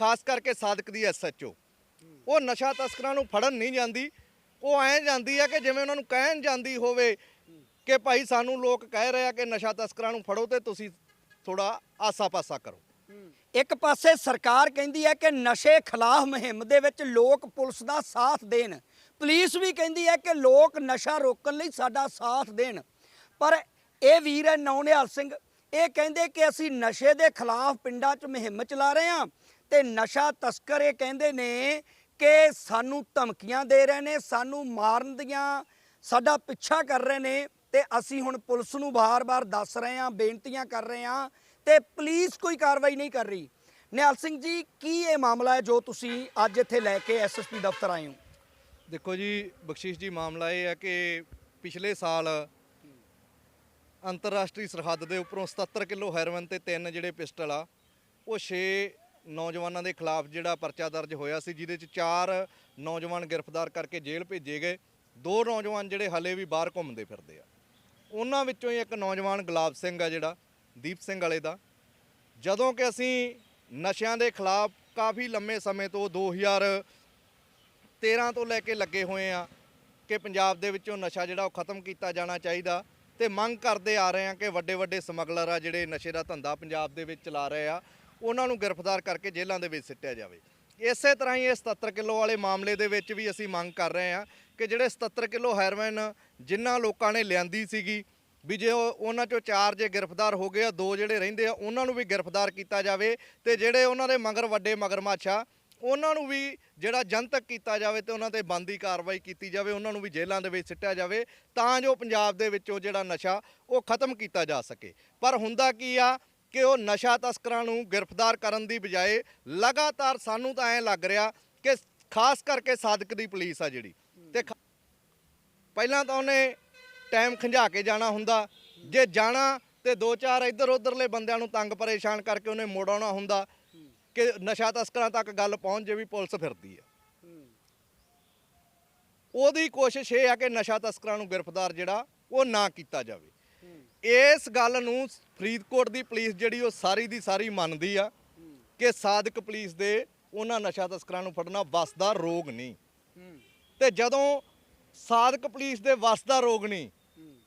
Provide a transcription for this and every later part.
ਖਾਸ ਕਰਕੇ ਸਾਦਕ ਦੀ ਐਸਐਚਓ ਉਹ ਨਸ਼ਾ ਤਸਕਰਾਂ ਨੂੰ ਫੜਨ ਨਹੀਂ ਜਾਂਦੀ। ਉਹ ਐਂ ਜਾਂਦੀ ਆ ਕਿ ਜਿਵੇਂ ਉਹਨਾਂ ਨੂੰ ਕਹਿਣ ਜਾਂਦੀ ਹੋਵੇ ਕਿ ਭਾਈ ਸਾਨੂੰ ਲੋਕ ਕਹਿ ਰਹੇ ਆ ਕਿ ਨਸ਼ਾ ਤਸਕਰਾਂ ਨੂੰ ਫੜੋ ਤੇ ਤੁਸੀਂ ਥੋੜਾ ਆਸਾ-ਪਾਸਾ ਕਰੋ। ਇੱਕ ਪਾਸੇ ਸਰਕਾਰ ਕਹਿੰਦੀ ਹੈ ਕਿ ਨਸ਼ੇ ਖਿਲਾਫ ਮੁਹਿੰਮ ਦੇ ਵਿੱਚ ਲੋਕ ਪੁਲਿਸ ਦਾ ਸਾਥ ਦੇਣ। ਪੁਲਿਸ ਵੀ ਕਹਿੰਦੀ ਹੈ ਕਿ ਲੋਕ ਨਸ਼ਾ ਰੋਕਣ ਲਈ ਸਾਡਾ ਸਾਥ ਦੇਣ। ਪਰ ਇਹ ਵੀਰ ਹੈ ਨੌਨਿਹਾਲ ਸਿੰਘ। ਇਹ ਕਹਿੰਦੇ ਕਿ ਅਸੀਂ ਨਸ਼ੇ ਦੇ ਖਿਲਾਫ ਪਿੰਡਾਂ 'ਚ ਮੁਹਿੰਮ ਚਲਾ ਰਹੇ ਹਾਂ। ਤੇ ਨਸ਼ਾ ਤਸਕਰ ਇਹ ਕਹਿੰਦੇ ਨੇ ਕਿ ਸਾਨੂੰ ਧਮਕੀਆਂ ਦੇ ਰਹੇ ਨੇ, ਸਾਨੂੰ ਮਾਰਨ ਦੀਆਂ ਸਾਡਾ ਪਿੱਛਾ ਕਰ ਰਹੇ ਨੇ ਤੇ ਅਸੀਂ ਹੁਣ ਪੁਲਿਸ ਨੂੰ ਬਾਰ-ਬਾਰ ਦੱਸ ਰਹੇ ਹਾਂ, ਬੇਨਤੀਆਂ ਕਰ ਰਹੇ ਹਾਂ ਤੇ ਪੁਲਿਸ ਕੋਈ ਕਾਰਵਾਈ ਨਹੀਂ ਕਰ ਰਹੀ। ਨਿਹਾਲ ਸਿੰਘ ਜੀ, ਕੀ ਇਹ ਮਾਮਲਾ ਹੈ ਜੋ ਤੁਸੀਂ ਅੱਜ ਇੱਥੇ ਲੈ ਕੇ ਐਸਐਸਪੀ ਦਫ਼ਤਰ ਆਏ ਹੋ? ਦੇਖੋ ਜੀ, ਬਖਸ਼ਿਸ਼ ਜੀ, ਮਾਮਲਾ ਇਹ ਹੈ ਕਿ ਪਿਛਲੇ ਸਾਲ ਅੰਤਰਰਾਸ਼ਟਰੀ ਸਰਹੱਦ ਦੇ ਉੱਪਰੋਂ 77 ਕਿਲੋ ਹੈਰੋਇਨ ਤੇ ਤਿੰਨ ਜਿਹੜੇ ਪਿਸਟਲ ਆ, ਉਹ 6 ਨੌਜਵਾਨਾਂ ਦੇ ਖਿਲਾਫ ਜਿਹੜਾ ਪਰਚਾ ਦਰਜ ਹੋਇਆ ਸੀ, ਜਿਹਦੇ ਚ ਚਾਰ ਨੌਜਵਾਨ ਗ੍ਰਿਫਤਾਰ ਕਰਕੇ ਜੇਲ੍ਹ ਭੇਜੇ ਗਏ। ਦੋ ਨੌਜਵਾਨ ਜਿਹੜੇ ਹਲੇ ਵੀ ਬਾਹਰ ਘੁੰਮਦੇ ਫਿਰਦੇ ਆ। ਉਹਨਾਂ ਵਿੱਚੋਂ ਹੀ ਇੱਕ ਨੌਜਵਾਨ ਗੁਲਾਬ ਸਿੰਘ ਆ ਜਿਹੜਾ, ਦੀਪ ਸਿੰਘ ਵਾਲੇ ਦਾ। ਜਦੋਂ ਕਿ ਅਸੀਂ ਨਸ਼ਿਆਂ ਦੇ ਖਿਲਾਫ ਕਾਫੀ ਲੰਮੇ ਸਮੇਂ ਤੋਂ 2013 ਤੋਂ ਲੈ ਕੇ ਲੱਗੇ ਹੋਏ ਆ ਕਿ ਪੰਜਾਬ ਦੇ ਵਿੱਚੋਂ ਨਸ਼ਾ ਜਿਹੜਾ ਉਹ ਖਤਮ ਕੀਤਾ ਜਾਣਾ ਚਾਹੀਦਾ ਤੇ ਮੰਗ ਕਰਦੇ ਆ ਰਹੇ ਆ ਕਿ ਵੱਡੇ ਵੱਡੇ ਸਮਗਲਰ ਆ ਜਿਹੜੇ ਨਸ਼ੇ ਦਾ ਧੰਦਾ ਪੰਜਾਬ ਦੇ ਵਿੱਚ ਚਲਾ ਰਹੇ ਆ। ਉਹਨਾਂ ਨੂੰ ਗ੍ਰਿਫਤਾਰ ਕਰਕੇ ਜੇਲ੍ਹਾਂ ਦੇ ਵਿੱਚ ਸਿੱਟਿਆ ਜਾਵੇ। ਇਸੇ ਤਰ੍ਹਾਂ ਹੀ ਇਹ 77 ਕਿਲੋ ਵਾਲੇ ਮਾਮਲੇ ਦੇ ਵਿੱਚ ਵੀ ਅਸੀਂ ਮੰਗ ਕਰ ਰਹੇ ਹਾਂ ਕਿ ਜਿਹੜੇ 77 ਕਿਲੋ ਹੈਰੋਇਨ ਜਿਨ੍ਹਾਂ ਲੋਕਾਂ ਨੇ ਲਿਆਂਦੀ ਸੀਗੀ, ਵੀ ਜੇ ਉਹਨਾਂ ਚੋਂ ਚਾਰ ਜੇ ਗ੍ਰਿਫਤਾਰ ਹੋ ਗਏ ਆ, ਦੋ ਜਿਹੜੇ ਰਹਿੰਦੇ ਆ, ਉਹਨਾਂ ਨੂੰ ਵੀ ਗ੍ਰਿਫਤਾਰ ਕੀਤਾ ਜਾਵੇ ਤੇ ਜਿਹੜੇ ਉਹਨਾਂ ਦੇ ਮਗਰ ਵੱਡੇ ਮਗਰਮੱਛ ਉਹਨਾਂ ਨੂੰ ਵੀ ਜਿਹੜਾ ਜਨਤਕ ਕੀਤਾ ਜਾਵੇ ਤੇ ਉਹਨਾਂ ਤੇ ਬੰਦੀ ਕਾਰਵਾਈ ਕੀਤੀ ਜਾਵੇ, ਉਹਨਾਂ ਨੂੰ ਵੀ ਜੇਲ੍ਹਾਂ ਦੇ ਵਿੱਚ ਸਿੱਟਿਆ ਜਾਵੇ, ਤਾਂ ਜੋ ਪੰਜਾਬ ਦੇ ਵਿੱਚੋਂ ਜਿਹੜਾ ਨਸ਼ਾ ਉਹ ਖਤਮ ਕੀਤਾ ਜਾ ਸਕੇ। ਪਰ ਹੁੰਦਾ ਕੀ ਆ ਕਿ ਉਹ ਨਸ਼ਾ ਤਸਕਰਾਂ ਨੂੰ ਗ੍ਰਿਫਤਾਰ ਕਰਨ ਦੀ ਬਜਾਏ ਲਗਾਤਾਰ ਸਾਨੂੰ ਤਾਂ ਐਂ ਲੱਗ ਰਿਹਾ ਕਿ ਖਾਸ ਕਰਕੇ ਸਾਦਕ ਦੀ ਪੁਲਿਸ ਆ ਜਿਹੜੀ। ਤੇ ਖ- ਪਹਿਲਾਂ ਤਾਂ ਉਹਨੇ ਟਾਈਮ ਖੰਝਾ ਕੇ ਜਾਣਾ ਹੁੰਦਾ। ਜੇ ਜਾਣਾ ਤੇ ਦੋ ਚਾਰ ਇੱਧਰ ਉੱਧਰਲੇ ਬੰਦਿਆਂ ਨੂੰ ਤੰਗ ਪਰੇਸ਼ਾਨ ਕਰਕੇ ਉਹਨੇ ਮੋੜ ਆਉਣਾ ਹੁੰਦਾ ਕਿ ਨਸ਼ਾ ਤਸਕਰਾਂ ਤੱਕ ਗੱਲ ਪਹੁੰਚ ਜੇ ਵੀ ਪੁਲਿਸ ਫਿਰਦੀ ਹੈ ਉਹਦੀ ਕੋਸ਼ਿਸ਼ ਇਹ ਆ ਕਿ ਨਸ਼ਾ ਤਸਕਰਾਂ ਨੂੰ ਗ੍ਰਿਫਤਾਰ ਜਿਹੜਾ ਉਹ ਨਾ ਕੀਤਾ ਜਾਵੇ। ਇਸ ਗੱਲ ਨੂੰ ਫਰੀਦਕੋਟ ਦੀ ਪੁਲਿਸ ਜਿਹੜੀ ਉਹ ਸਾਰੀ ਦੀ ਸਾਰੀ ਮੰਨਦੀ ਆ ਕਿ ਸਾਦਕ ਪੁਲਿਸ ਦੇ ਉਹਨਾਂ ਨਸ਼ਾ ਤਸਕਰਾਂ ਨੂੰ ਫੜਨਾ ਵੱਸ ਦਾ ਰੋਗ ਨਹੀਂ। ਤੇ ਜਦੋਂ ਸਾਦਕ ਪੁਲਿਸ ਦੇ ਵੱਸ ਦਾ ਰੋਗ ਨਹੀਂ,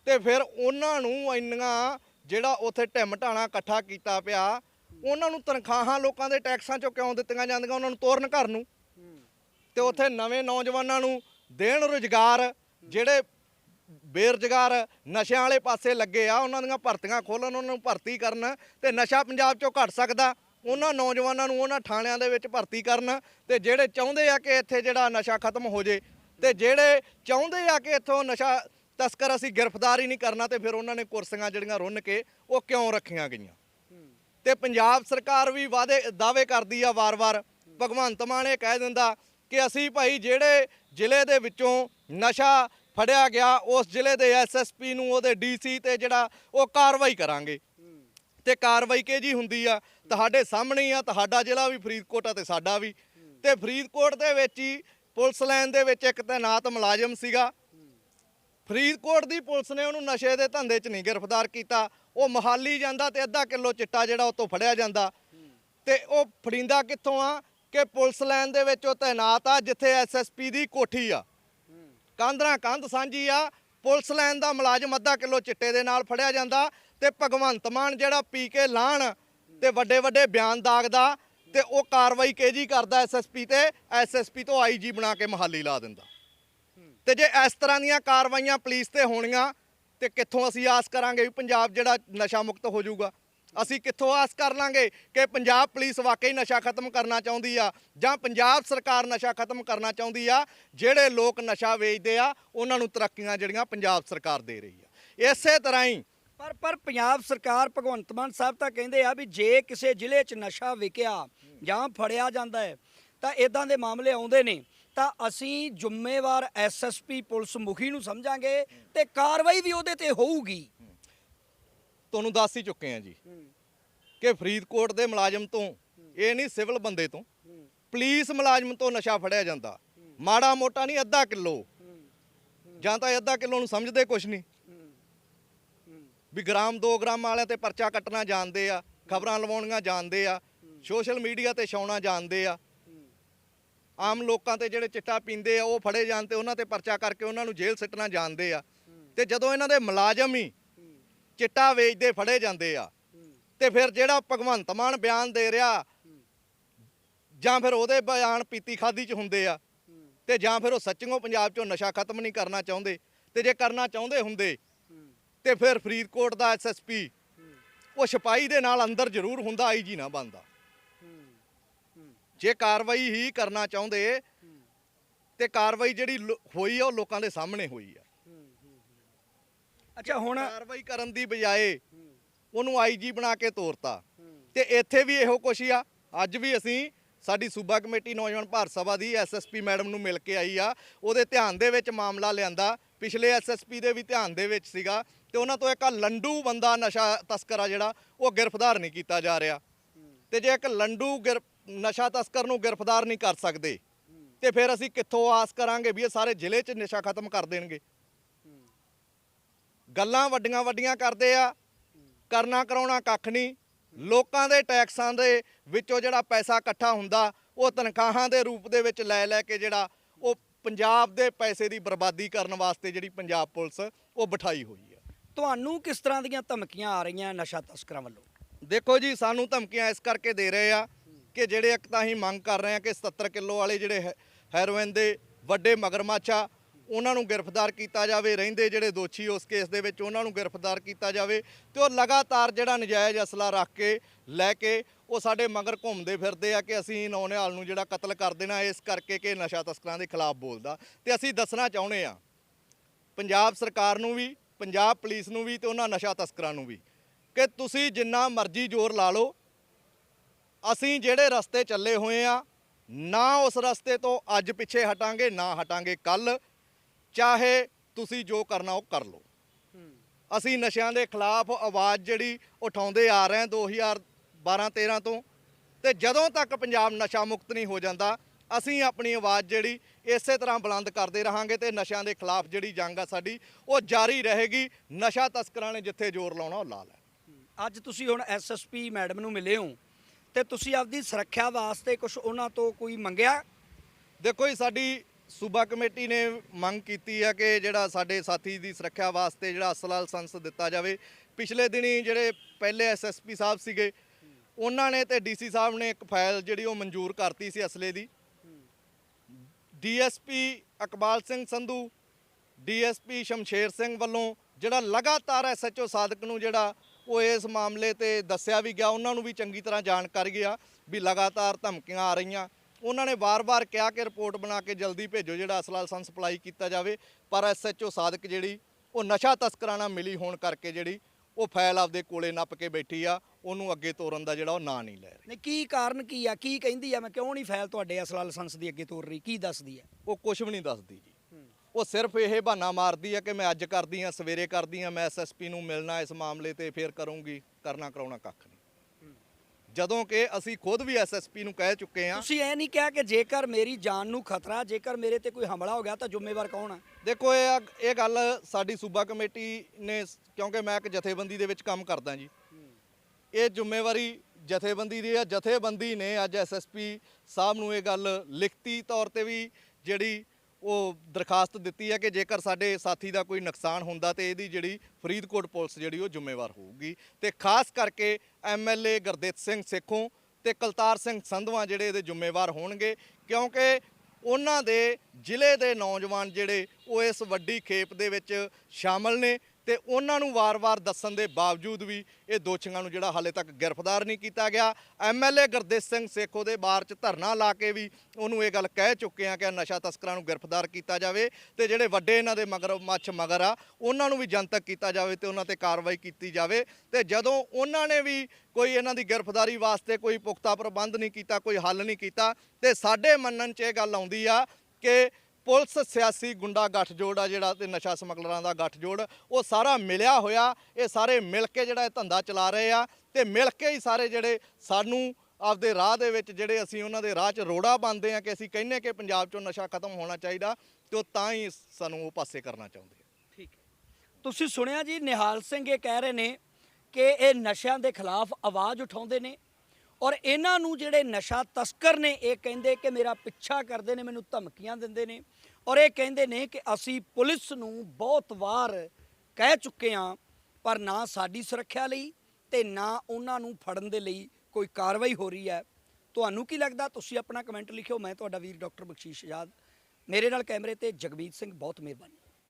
ਤੇ ਫਿਰ ਉਹਨਾਂ ਨੂੰ ਇੰਨੀਆਂ ਜਿਹੜਾ ਉੱਥੇ ਢਿੰਮ ਢਾਣਾ ਇਕੱਠਾ ਕੀਤਾ ਪਿਆ, ਉਹਨਾਂ ਨੂੰ ਤਨਖਾਹਾਂ ਲੋਕਾਂ ਦੇ ਟੈਕਸਾਂ ਚੋਂ ਕਿਉਂ ਦਿੱਤੀਆਂ ਜਾਂਦੀਆਂ? ਉਹਨਾਂ ਨੂੰ ਤੋਰਨ ਘਰ ਨੂੰ। ਤੇ ਉੱਥੇ ਨਵੇਂ ਨੌਜਵਾਨਾਂ ਨੂੰ ਦੇਣ ਰੁਜ਼ਗਾਰ ਜਿਹੜੇ ਬੇਰੁਜ਼ਗਾਰ ਨਸ਼ਿਆਂ ਵਾਲੇ ਪਾਸੇ ਲੱਗੇ ਆ, ਉਹਨਾਂ ਦੀਆਂ ਭਰਤੀਆਂ ਖੋਲਣ ਉਹਨਾਂ ਨੂੰ ਭਰਤੀ ਕਰਨ ਤੇ ਨਸ਼ਾ ਪੰਜਾਬ ਚੋਂ ਘਟ ਸਕਦਾ। ਉਹਨਾਂ ਨੌਜਵਾਨਾਂ ਨੂੰ ਉਹਨਾਂ ਥਾਣਿਆਂ ਦੇ ਵਿੱਚ ਭਰਤੀ ਕਰਨ ਤੇ ਜਿਹੜੇ ਚਾਹੁੰਦੇ ਆ ਕਿ ਇੱਥੇ ਜਿਹੜਾ ਨਸ਼ਾ ਖਤਮ ਹੋ ਜੇ ਤੇ ਜਿਹੜੇ ਚਾਹੁੰਦੇ ਆ ਕਿ ਇੱਥੋਂ ਨਸ਼ਾ ਤਸਕਰ ਅਸੀਂ ਗ੍ਰਿਫਤਾਰ ਹੀ ਨਹੀਂ ਕਰਨਾ ਤੇ ਫਿਰ ਉਹਨਾਂ ਨੇ ਕੁਰਸੀਆਂ ਜਿਹੜੀਆਂ ਰੁੰਨ ਕੇ ਉਹ ਕਿਉਂ ਰੱਖੀਆਂ ਗਈਆਂ? ਤੇ ਪੰਜਾਬ ਸਰਕਾਰ ਵੀ ਵਾਅਦੇ, ਦਾਅਵੇ ਕਰਦੀ ਆ ਵਾਰ-ਵਾਰ। ਭਗਵੰਤ ਮਾਨ ਇਹ ਕਹਿ ਦਿੰਦਾ ਕਿ ਅਸੀਂ ਭਾਈ ਜਿਹੜੇ ਜ਼ਿਲ੍ਹੇ ਦੇ ਵਿੱਚੋਂ ਨਸ਼ਾ ਫੜਿਆ ਗਿਆ, ਉਸ ਜ਼ਿਲ੍ਹੇ ਦੇ ਐਸਐਸਪੀ ਨੂੰ, ਉਹਦੇ ਡੀਸੀ ਤੇ ਜਿਹੜਾ, ਉਹ ਕਾਰਵਾਈ ਕਰਾਂਗੇ। ਤੇ ਕਾਰਵਾਈ ਕੇ ਜੀ ਹੁੰਦੀ ਆ? ਤੁਹਾਡੇ ਸਾਹਮਣੇ ਹੀ ਆ, ਤੁਹਾਡਾ ਜ਼ਿਲ੍ਹਾ ਵੀ, ਫਰੀਦਕੋਟ ਆ ਤੇ ਸਾਡਾ ਵੀ। ਤੇ ਫਰੀਦਕੋਟ ਦੇ ਵਿੱਚ ਹੀ ਪੁਲਿਸ ਲਾਈਨ ਦੇ ਵਿੱਚ ਇੱਕ ਤੈਨਾਤ ਮੁਲਾਜ਼ਮ ਸੀਗਾ। ਫਰੀਦਕੋਟ ਦੀ ਪੁਲਿਸ ਨੇ ਉਹਨੂੰ ਨਸ਼ੇ ਦੇ ਧੰਦੇ 'ਚ ਨਹੀਂ ਗ੍ਰਿਫਤਾਰ ਕੀਤਾ। ਉਹ ਮਹਾਲੀ ਜਾਂਦਾ ਤੇ ਅੱਧਾ ਕਿਲੋ ਚਿੱਟਾ ਜਿਹੜਾ ਉਹ ਫੜਿਆ ਜਾਂਦਾ। ਤੇ ਉਹ ਫੜਿੰਦਾ ਕਿੱਥੋਂ ਆ? ਕਿ ਪੁਲਿਸ ਲਾਈਨ ਦੇ ਵਿੱਚ ਉਹ ਤੈਨਾਤ ਆ, ਜਿੱਥੇ ਐਸਐਸਪੀ ਦੀ ਕੋਠੀ ਆ। ਕਾਂਦਰਾ ਕੰਧ ਸਾਂਝੀ ਆ। ਪੁਲਿਸ ਲਾਈਨ ਦਾ ਮੁਲਾਜ਼ਮ ਅੱਧਾ ਕਿਲੋ ਚਿੱਟੇ ਦੇ ਨਾਲ ਫੜਿਆ ਜਾਂਦਾ ਤੇ ਭਗਵੰਤ ਮਾਨ ਜਿਹੜਾ ਪੀ ਕੇ ਲਾਣ ਤੇ ਵੱਡੇ ਵੱਡੇ ਬਿਆਨ ਦਾਗਦਾ ਤੇ ਉਹ ਕਾਰਵਾਈ ਕੇਜੀ ਕਰਦਾ ਐਸਐਸਪੀ ਤੇ ਐਸਐਸਪੀ ਤੋਂ ਆਈਜੀ ਬਣਾ ਕੇ ਮਹਾਲੀ ਲਾ ਦਿੰਦਾ। ਤੇ ਜੇ ਇਸ ਤਰ੍ਹਾਂ ਦੀਆਂ ਕਾਰਵਾਈਆਂ ਪੁਲਿਸ ਤੇ ਹੋਣੀਆਂ ਤੇ ਕਿੱਥੋਂ ਅਸੀਂ ਆਸ ਕਰਾਂਗੇ ਵੀ ਪੰਜਾਬ ਜਿਹੜਾ ਨਸ਼ਾ ਮੁਕਤ ਹੋ ਜਾਊਗਾ? ਅਸੀਂ ਕਿੱਥੋਂ ਆਸ ਕਰ ਲਾਂਗੇ ਕਿ ਪੰਜਾਬ ਪੁਲਿਸ ਵਾਕਈ ਨਸ਼ਾ ਖਤਮ ਕਰਨਾ ਚਾਹੁੰਦੀ ਆ ਜਾਂ ਪੰਜਾਬ ਸਰਕਾਰ ਨਸ਼ਾ ਖਤਮ ਕਰਨਾ ਚਾਹੁੰਦੀ ਆ, ਜਿਹੜੇ ਲੋਕ ਨਸ਼ਾ ਵੇਚਦੇ ਆ, ਉਹਨਾਂ ਨੂੰ ਤਰੱਕੀਆਂ ਜਿਹੜੀਆਂ ਪੰਜਾਬ ਸਰਕਾਰ ਦੇ ਰਹੀ ਆ। ਇਸੇ ਤਰ੍ਹਾਂ ਹੀ ਪਰ ਪਰ ਪੰਜਾਬ ਸਰਕਾਰ ਭਗਵੰਤ ਮਾਨ ਸਾਹਿਬ ਤਾਂ ਕਹਿੰਦੇ ਆ ਵੀ ਜੇ ਕਿਸੇ ਜ਼ਿਲ੍ਹੇ 'ਚ ਨਸ਼ਾ ਵਿਕਿਆ ਜਾਂ ਫੜਿਆ ਜਾਂਦਾ ਹੈ, ਤਾਂ ਇਦਾਂ ਦੇ ਮਾਮਲੇ ਆਉਂਦੇ ਨੇ। ਤਾਂ ਅਸੀਂ ਜ਼ਿੰਮੇਵਾਰ ਐਸਐਸਪੀ ਪੁਲਿਸ ਮੁਖੀ ਨੂੰ ਸਮਝਾਂਗੇ ਤੇ ਕਾਰਵਾਈ ਵੀ ਉਹਦੇ ਤੇ ਹੋਊਗੀ। ਤੁਹਾਨੂੰ ਦੱਸ ਹੀ ਚੁੱਕੇ ਆ ਜੀ। ਕਿ ਫਰੀਦਕੋਟ ਦੇ ਮੁਲਾਜ਼ਮ ਤੋਂ ਇਹ ਨਹੀਂ ਸਿਵਲ ਬੰਦੇ ਤੋਂ ਪੁਲਿਸ ਮੁਲਾਜ਼ਮ ਤੋਂ ਨਸ਼ਾ ਫੜਿਆ ਜਾਂਦਾ। ਮਾੜਾ ਮੋਟਾ ਨਹੀਂ ਅੱਧਾ ਕਿਲੋ। ਜਾਂ ਤਾਂ ਅੱਧਾ ਕਿਲੋ ਨੂੰ ਸਮਝਦੇ ਕੁਛ ਨਹੀਂ। ਵੀ ਗ੍ਰਾਮ 2 ਗ੍ਰਾਮ ਵਾਲਿਆਂ ਤੇ ਪਰਚਾ ਕੱਟਣਾ ਜਾਣਦੇ ਆ ਖਬਰਾਂ ਲਵਾਉਣੀਆਂ ਜਾਣਦੇ ਆ ਸੋਸ਼ਲ ਮੀਡੀਆ ਤੇ ਛਾਉਣਾ ਜਾਣਦੇ ਆ। ਆਮ ਲੋਕਾਂ ਤੇ ਜਿਹੜੇ ਚਿੱਟਾ ਪੀਂਦੇ ਆ ਉਹ ਫੜੇ ਜਾਣ ਤੇ ਉਹਨਾਂ ਤੇ ਪਰਚਾ ਕਰਕੇ ਉਹਨਾਂ ਨੂੰ ਜੇਲ੍ਹ ਸਿੱਟਣਾ ਜਾਣਦੇ ਆ। ਤੇ ਜਦੋਂ ਇਹਨਾਂ ਦੇ ਮੁਲਾਜ਼ਮ ਹੀ ਚਿੱਟਾ ਵੇਚਦੇ ਫੜੇ ਜਾਂਦੇ ਆ। ਤੇ ਫਿਰ ਜਿਹੜਾ ਭਗਵੰਤ ਮਾਨ ਬਿਆਨ ਦੇ ਰਿਹਾ, ਜਾਂ ਫਿਰ ਉਹਦੇ ਬਿਆਨ ਪੀਤੀ ਖਾਦੀ ਚ ਹੁੰਦੇ ਆ, ਤੇ ਜਾਂ ਫਿਰ ਉਹ ਸੱਚੀਓ ਪੰਜਾਬ ਚੋਂ ਨਸ਼ਾ ਖਤਮ ਨਹੀਂ ਕਰਨਾ ਚਾਹੁੰਦੇ, ਤੇ ਜੇ ਕਰਨਾ ਚਾਹੁੰਦੇ ਹੁੰਦੇ, ਤੇ ਫਿਰ ਫਰੀਦਕੋਟ ਦਾ ਐਸਐਸਪੀ ਉਹ ਸਿਪਾਹੀ ਦੇ ਨਾਲ ਅੰਦਰ ਜ਼ਰੂਰ ਹੁੰਦਾ ਆਈਜੀ ਨਾ ਬਣਦਾ ਜੇ ਕਾਰਵਾਈ ਹੀ ਕਰਨਾ ਚਾਹੁੰਦੇ, ਤੇ ਕਾਰਵਾਈ ਜਿਹੜੀ ਹੋਈ ਆ, ਉਹ ਲੋਕਾਂ ਦੇ ਸਾਹਮਣੇ ਹੋਈ ਆ। ਅੱਛਾ ਹੁਣ ਕਾਰਵਾਈ ਕਰਨ ਦੀ ਬਜਾਏ ਉਹਨੂੰ ਆਈਜੀ ਬਣਾ ਕੇ ਤੋਰਤਾ। ਤੇ ਇੱਥੇ ਵੀ ਇਹੋ ਕੁਛ ਹੀ ਆ। ਅੱਜ ਵੀ ਅਸੀਂ ਸਾਡੀ ਸੂਬਾ ਕਮੇਟੀ ਨੌਜਵਾਨ ਭਾਰਤ ਸਭਾ ਦੀ ਐਸਐਸਪੀ ਮੈਡਮ ਨੂੰ ਮਿਲ ਕੇ ਆਈ ਆ। ਉਹਦੇ ਧਿਆਨ ਦੇ ਵਿੱਚ ਮਾਮਲਾ ਲਿਆਂਦਾ। ਪਿਛਲੇ ਐਸਐਸਪੀ ਦੇ ਵੀ ਧਿਆਨ ਦੇ ਵਿੱਚ ਸੀਗਾ। ਤੇ ਉਹਨਾਂ ਤੋਂ ਇੱਕ ਲੰਡੂ ਬੰਦਾ ਨਸ਼ਾ ਤਸਕਰ ਆ ਜਿਹੜਾ ਉਹ ਗ੍ਰਿਫਤਾਰ ਨਹੀਂ ਕੀਤਾ ਜਾ ਰਿਹਾ। ਤੇ ਜੇ ਇੱਕ ਲੰਡੂ ਨਸ਼ਾ ਤਸਕਰ ਨੂੰ ਗ੍ਰਿਫਤਾਰ ਨਹੀਂ ਕਰ ਸਕਦੇ ਤੇ ਫਿਰ ਅਸੀਂ ਕਿੱਥੋਂ ਆਸ ਕਰਾਂਗੇ ਵੀ ਇਹ ਸਾਰੇ ਜ਼ਿਲ੍ਹੇ 'ਚ ਨਸ਼ਾ ਖਤਮ ਕਰ ਦੇਣਗੇ? ਗੱਲਾਂ ਵੱਡੀਆਂ ਵੱਡੀਆਂ ਕਰਦੇ ਆ ਕਰਨਾ ਕਰਾਉਣਾ ਕੱਖ ਨਹੀਂ। ਲੋਕਾਂ ਦੇ ਟੈਕਸਾਂ ਦੇ ਵਿੱਚੋਂ ਜਿਹੜਾ ਪੈਸਾ ਇਕੱਠਾ ਹੁੰਦਾ ਉਹ ਤਨਖਾਹਾਂ ਦੇ ਰੂਪ ਦੇ ਵਿੱਚ ਲੈ ਲੈ ਕੇ ਜਿਹੜਾ ਉਹ ਪੰਜਾਬ ਦੇ ਪੈਸੇ ਦੀ ਬਰਬਾਦੀ ਕਰਨ ਵਾਸਤੇ ਜਿਹੜੀ ਪੰਜਾਬ ਪੁਲਿਸ ਉਹ ਬਿਠਾਈ ਹੋਈ ਆ। ਤੁਹਾਨੂੰ ਕਿਸ ਤਰ੍ਹਾਂ ਦੀਆਂ ਧਮਕੀਆਂ ਆ ਰਹੀਆਂ ਨਸ਼ਾ ਤਸਕਰਾਂ ਵੱਲੋਂ? ਦੇਖੋ ਜੀ ਸਾਨੂੰ ਧਮਕੀਆਂ ਇਸ ਕਰਕੇ ਦੇ ਰਹੇ ਆ ਕਿ ਜਿਹੜੇ ਇੱਕ ਤਾਂ ਅਸੀਂ ਮੰਗ ਕਰ ਰਹੇ ਆ ਕਿ 77 ਕਿਲੋ ਵਾਲੇ ਜਿਹੜੇ ਹੈ- ਹੈਰੋਇਨ ਦੇ ਵੱਡੇ ਮਗਰਮੱਛ ਉਹਨਾਂ ਨੂੰ ਗ੍ਰਿਫਤਾਰ ਕੀਤਾ ਜਾਵੇ, ਰਹਿੰਦੇ ਜਿਹੜੇ ਦੋਸ਼ੀ ਉਸ ਕੇਸ ਦੇ ਵਿੱਚ ਉਹਨਾਂ ਨੂੰ ਗ੍ਰਿਫਤਾਰ ਕੀਤਾ ਜਾਵੇ ਤੇ ਉਹ ਲਗਾਤਾਰ ਜਿਹੜਾ ਨਜਾਇਜ਼ ਅਸਲਾ ਰੱਖ ਕੇ, ਲੈ ਕੇ ਉਹ ਸਾਡੇ ਮਗਰ ਘੁੰਮਦੇ ਫਿਰਦੇ ਆ ਕਿ ਅਸੀਂ ਨੌਨਿਹਾਲ ਨੂੰ ਜਿਹੜਾ ਕਤਲ ਕਰ ਦੇਣਾ, ਇਸ ਕਰਕੇ ਕਿ ਨਸ਼ਾ ਤਸਕਰਾਂ ਦੇ ਖਿਲਾਫ ਬੋਲਦਾ। ਤੇ ਅਸੀਂ ਦੱਸਣਾ ਚਾਹੁੰਦੇ ਆ, ਪੰਜਾਬ ਸਰਕਾਰ ਨੂੰ ਵੀ, ਪੰਜਾਬ ਪੁਲਿਸ ਨੂੰ ਵੀ ਤੇ ਉਹਨਾਂ ਨਸ਼ਾ ਤਸਕਰਾਂ ਨੂੰ ਵੀ ਕਿ ਤੁਸੀਂ ਜਿੰਨਾ ਮਰਜ਼ੀ ਜ਼ੋਰ ਲਾ ਲਓ, ਅਸੀਂ ਜਿਹੜੇ ਰਸਤੇ ਚੱਲੇ ਹੋਏ ਆ, ਨਾ ਉਸ ਰਸਤੇ ਤੋਂ ਅੱਜ ਪਿੱਛੇ ਹਟਾਂਗੇ, ਨਾ ਹਟਾਂਗੇ ਕੱਲ ਚਾਹੇ ਤੁਸੀਂ ਜੋ ਕਰਨਾ ਉਹ ਕਰ ਲਓ। ਅਸੀਂ ਨਸ਼ਿਆਂ ਦੇ ਖਿਲਾਫ ਆਵਾਜ਼ ਜਿਹੜੀ ਉਠਾਉਂਦੇ ਆ ਰਹੇ ਹਾਂ 2012 13 ਤੋਂ ਤੇ ਜਦੋਂ ਤੱਕ ਪੰਜਾਬ ਨਸ਼ਾ ਮੁਕਤ ਨਹੀਂ ਹੋ ਜਾਂਦਾ ਅਸੀਂ ਆਪਣੀ ਆਵਾਜ਼ ਜਿਹੜੀ ਇਸੇ ਤਰ੍ਹਾਂ ਬੁਲੰਦ ਕਰਦੇ ਰਹਾਂਗੇ ਤੇ ਨਸ਼ਿਆਂ ਦੇ ਖਿਲਾਫ ਜਿਹੜੀ ਜੰਗ ਆ ਸਾਡੀ ਉਹ ਜਾਰੀ ਰਹੇਗੀ। ਨਸ਼ਾ ਤਸਕਰਾਂ ਨੇ ਜਿੱਥੇ ਜ਼ੋਰ ਲਾਉਣਾ ਉਹ ਲਾ ਲੈ ਅੱਜ ਤੁਸੀਂ ਹੁਣ ਐਸਐਸਪੀ ਮੈਡਮ ਨੂੰ ਮਿਲੇ ਹੋ ਤੇ ਤੁਸੀਂ ਆਪਦੀ ਸੁਰੱਖਿਆ ਵਾਸਤੇ ਕੁਝ ਉਹਨਾਂ ਤੋਂ ਕੋਈ ਮੰਗਿਆ? ਦੇਖੋ ਜੀ ਸਾਡੀ ਸੂਬਾ ਕਮੇਟੀ ਨੇ ਮੰਗ ਕੀਤੀ ਹੈ ਕਿ ਜਿਹੜਾ ਸਾਡੇ ਸਾਥੀ ਦੀ ਸੁਰੱਖਿਆ ਵਾਸਤੇ ਜਿਹੜਾ ਅਸਲਾ ਲਾਇਸੈਂਸ ਦਿੱਤਾ ਜਾਵੇ। ਪਿਛਲੇ ਦਿਨੀ ਜਿਹੜੇ ਪਹਿਲੇ ਐਸਐਸਪੀ ਸਾਹਿਬ ਸੀਗੇ, ਉਹਨਾਂ ਨੇ ਤੇ ਡੀਸੀ ਸਾਹਿਬ ਨੇ ਇੱਕ ਫਾਈਲ ਜਿਹੜੀ ਉਹ ਮਨਜ਼ੂਰ ਕਰਤੀ ਸੀ ਅਸਲੇ ਦੀ। ਡੀਐਸਪੀ ਅਕਬਾਲ ਸਿੰਘ ਸੰਧੂ ਡੀਐਸਪੀ ਸ਼ਮਸ਼ੇਰ ਸਿੰਘ ਵੱਲੋਂ ਜਿਹੜਾ ਲਗਾਤਾਰ ਐਸਐਚਓ ਸਾਦਕ ਨੂੰ ਜਿਹੜਾ ਉਹ ਇਸ ਮਾਮਲੇ ਤੇ ਦੱਸਿਆ ਵੀ ਗਿਆ, ਉਹਨਾਂ ਨੂੰ ਵੀ ਚੰਗੀ ਤਰ੍ਹਾਂ ਜਾਣਕਾਰੀ ਗਿਆ ਵੀ ਲਗਾਤਾਰ ਧਮਕੀਆਂ ਆ ਰਹੀਆਂ। ਉਹਨਾਂ ਨੇ ਵਾਰ-ਵਾਰ ਕਿਹਾ ਕਿ ਰਿਪੋਰਟ ਬਣਾ ਕੇ ਜਲਦੀ ਭੇਜੋ ਜਿਹੜਾ ਅਸਲਾ ਲਾਇਸੈਂਸ ਸਪਲਾਈ ਕੀਤਾ ਜਾਵੇ ਪਰ ਐਸਐਚਓ ਸਾਦਕ ਜਿਹੜੀ ਉਹ ਨਸ਼ਾ ਤਸਕਰਾਂ ਨਾਲ ਮਿਲੀ ਹੋਣ ਕਰਕੇ ਜਿਹੜੀ ਉਹ ਫਾਈਲ ਆਪਦੇ ਕੋਲੇ ਨੱਪ ਕੇ ਬੈਠੀ ਆ ਉਹਨੂੰ ਅੱਗੇ ਤੋਰਨ ਦਾ ਜਿਹੜਾ ਉਹ ਨਾਂ ਨਹੀਂ ਲੈ ਰਹੀ। ਨਹੀਂ ਕੀ ਕਾਰਨ ਕੀ ਆ? ਕੀ ਕਹਿੰਦੀ ਆ? ਮੈਂ ਕਿਉਂ ਨਹੀਂ ਫਾਈਲ ਤੁਹਾਡੇ ਅਸਲਾ ਲਾਇਸੈਂਸ ਦੀ ਅੱਗੇ ਤੋਰ ਰਹੀ? ਕੀ ਦੱਸਦੀ ਆ? ਉਹ ਕੁਝ ਵੀ ਨਹੀਂ ਦੱਸਦੀ ਜੀ। ਉਹ ਸਿਰਫ ਇਹ ਬਹਾਨਾ ਮਾਰਦੀ ਹੈ ਕਿ ਮੈਂ ਅੱਜ ਕਰਦੀ ਆ ਸਵੇਰੇ ਕਰਦੀ ਆ ਮੈਂ ਐਸਐਸਪੀ ਨੂੰ ਮਿਲਣਾ ਇਸ ਮਾਮਲੇ ਤੇ ਫੇਰ ਕਰੂੰਗੀ ਕਰਨਾ ਕਰਾਉਣਾ ਕੱਖ ਜਦੋਂ ਕਿ ਅਸੀਂ ਖੁਦ ਵੀ ਐਸਐਸਪੀ ਨੂੰ ਕਹਿ ਚੁੱਕੇ ਆ ਤੁਸੀਂ ਇਹ ਨਹੀਂ ਕਿਹਾ ਕਿ ਜੇਕਰ ਮੇਰੀ ਜਾਨ ਨੂੰ ਖਤਰਾ ਜੇਕਰ ਮੇਰੇ ਤੇ ਕੋਈ ਹਮਲਾ ਹੋ ਗਿਆ ਤਾਂ ਜ਼ਿੰਮੇਵਾਰ ਕੌਣ ਆ? ਦੇਖੋ ਇਹ ਇਹ ਗੱਲ ਸਾਡੀ ਸੂਬਾ ਕਮੇਟੀ ਨੇ ਕਿਉਂਕਿ ਮੈਂ ਇੱਕ ਜਥੇਬੰਦੀ ਦੇ ਵਿੱਚ ਕੰਮ ਕਰਦਾ ਜੀ। ਇਹ ਜ਼ਿੰਮੇਵਾਰੀ ਜਥੇਬੰਦੀ ਦੀ ਹੈ ਜਥੇਬੰਦੀ ਨੇ ਅੱਜ ਐਸਐਸਪੀ ਸਾਹਿਬ ਨੂੰ ਇਹ ਗੱਲ ਲਿਖਤੀ ਤੌਰ ਤੇ ਵੀ ਜਿਹੜੀ ਉਹ ਦਰਖਾਸਤ ਦਿੱਤੀ ਹੈ ਕਿ ਜੇਕਰ ਸਾਡੇ ਸਾਥੀ ਦਾ ਕੋਈ ਨੁਕਸਾਨ ਹੁੰਦਾ ਤੇ ਇਹਦੀ ਜਿਹੜੀ ਫਰੀਦਕੋਟ ਪੁਲਿਸ ਜਿਹੜੀ ਉਹ ਜ਼ਿੰਮੇਵਾਰ ਹੋਊਗੀ। ਤੇ ਖਾਸ ਕਰਕੇ ਐਮਐਲਏ ਗੁਰਦੇਵ ਸਿੰਘ ਸੇਖੋਂ ਤੇ ਕਲਤਾਰ ਸਿੰਘ ਸੰਧਵਾ ਜਿਹੜੇ ਇਹਦੇ ਜ਼ਿੰਮੇਵਾਰ ਹੋਣਗੇ, ਕਿਉਂਕਿ ਉਹਨਾਂ ਦੇ ਜ਼ਿਲ੍ਹੇ ਦੇ ਨੌਜਵਾਨ ਜਿਹੜੇ ਉਹ ਇਸ ਵੱਡੀ ਖੇਪ ਦੇ ਵਿੱਚ ਸ਼ਾਮਲ ਨੇ। ਤੇ ਉਹਨਾਂ ਨੂੰ ਵਾਰ-ਵਾਰ ਦੱਸਣ ਦੇ ਬਾਵਜੂਦ ਵੀ ਇਹ ਦੋਸ਼ੀਆਂ ਨੂੰ ਜਿਹੜਾ ਹਾਲੇ ਤੱਕ ਗ੍ਰਿਫਤਾਰ ਨਹੀਂ ਕੀਤਾ ਗਿਆ। ਐਮਐਲਏ ਗੁਰਦੇਸ਼ ਸਿੰਘ ਸੇਖੋ ਦੇ ਬਾਰ 'ਚ ਧਰਨਾ ਲਾ ਕੇ ਵੀ ਉਹਨੂੰ ਇਹ ਗੱਲ ਕਹਿ ਚੁੱਕੇ ਆ ਕਿ ਨਸ਼ਾ ਤਸਕਰਾਂ ਨੂੰ ਗ੍ਰਿਫਤਾਰ ਕੀਤਾ ਜਾਵੇ ਤੇ ਜਿਹੜੇ ਵੱਡੇ ਇਹਨਾਂ ਦੇ ਮਗਰ, ਮੱਛ ਮਗਰ ਆ, ਉਹਨਾਂ ਨੂੰ ਵੀ ਜਨਤਕ ਕੀਤਾ ਜਾਵੇ ਤੇ ਉਹਨਾਂ ਤੇ ਕਾਰਵਾਈ ਕੀਤੀ ਜਾਵੇ। ਤੇ ਜਦੋਂ ਉਹਨਾਂ ਨੇ ਵੀ ਕੋਈ ਇਹਨਾਂ ਦੀ ਗ੍ਰਿਫਤਾਰੀ ਵਾਸਤੇ ਕੋਈ ਪੁਖਤਾ ਪ੍ਰਬੰਧ ਨਹੀਂ ਕੀਤਾ, ਕੋਈ ਹੱਲ ਨਹੀਂ ਕੀਤਾ, ਤੇ ਸਾਡੇ ਮੰਨਣ 'ਚ ਇਹ ਗੱਲ ਆਉਂਦੀ ਆ ਕਿ ਪੁਲਿਸ ਸਿਆਸੀ ਗੁੰਡਾ ਗੱਠਜੋੜ ਆ ਜਿਹੜਾ ਤੇ ਨਸ਼ਾ ਸਮਗਲਰਾਂ ਦਾ ਗੱਠਜੋੜ, ਉਹ ਸਾਰਾ ਮਿਲਿਆ ਹੋਇਆ। ਇਹ ਸਾਰੇ ਮਿਲ ਕੇ ਜਿਹੜਾ ਇਹ ਧੰਦਾ ਚਲਾ ਰਹੇ ਆ ਤੇ ਮਿਲ ਕੇ ਹੀ ਸਾਰੇ ਜਿਹੜੇ ਸਾਨੂੰ ਆਪਦੇ ਰਾਹ ਦੇ ਵਿੱਚ ਜਿਹੜੇ ਅਸੀਂ ਉਹਨਾਂ ਦੇ ਰਾਹ 'ਚ ਰੋੜਾ ਬੰਦੇ ਆ ਕਿ ਅਸੀਂ ਕਹਿੰਨੇ ਕਿ ਪੰਜਾਬ 'ਚੋਂ ਨਸ਼ਾ ਖਤਮ ਹੋਣਾ ਚਾਹੀਦਾ ਤੇ ਉਹ ਤਾਂ ਹੀ ਸਾਨੂੰ ਉਹ ਪਾਸੇ ਕਰਨਾ ਚਾਹੁੰਦੇ ਠੀਕ ਹੈ। ਤੁਸੀਂ ਸੁਣਿਆ ਜੀ, ਨਿਹਾਲ ਸਿੰਘ ਇਹ ਕਹਿ ਰਹੇ ਨੇ ਕਿ ਇਹ ਨਸ਼ਿਆਂ ਦੇ ਖਿਲਾਫ ਆਵਾਜ਼ ਉਠਾਉਂਦੇ ਨੇ। ਔਰ ਇਹਨਾਂ ਨੂੰ ਜਿਹੜੇ ਨਸ਼ਾ ਤਸਕਰ ਨੇ, ਇਹ ਕਹਿੰਦੇ ਕਿ ਮੇਰਾ ਪਿੱਛਾ ਕਰਦੇ ਨੇ, ਮੈਨੂੰ ਧਮਕੀਆਂ ਦਿੰਦੇ ਨੇ ਔਰ ਇਹ ਕਹਿੰਦੇ ਨੇ ਕਿ ਅਸੀਂ ਪੁਲਿਸ ਨੂੰ ਬਹੁਤ ਵਾਰ ਕਹਿ ਚੁੱਕੇ ਹਾਂ, ਪਰ ਨਾ ਸਾਡੀ ਸੁਰੱਖਿਆ ਲਈ ਤੇ ਨਾ ਉਹਨਾਂ ਨੂੰ ਫੜਨ ਦੇ ਲਈ ਕੋਈ ਕਾਰਵਾਈ ਹੋ ਰਹੀ ਹੈ। ਤੁਹਾਨੂੰ ਕੀ ਲੱਗਦਾ? ਤੁਸੀਂ ਆਪਣਾ ਕਮੈਂਟ ਲਿਖਿਓ, ਮੈਂ ਤੁਹਾਡਾ ਵੀਰ ਡਾਕਟਰ ਬਖਸ਼ੀਸ਼ ਆਜ਼ਾਦ। ਮੇਰੇ ਨਾਲ ਕੈਮਰੇ ਤੇ ਜਗਮੀਤ ਸਿੰਘ, ਬਹੁਤ ਮਿਹਰਬਾਨੀ।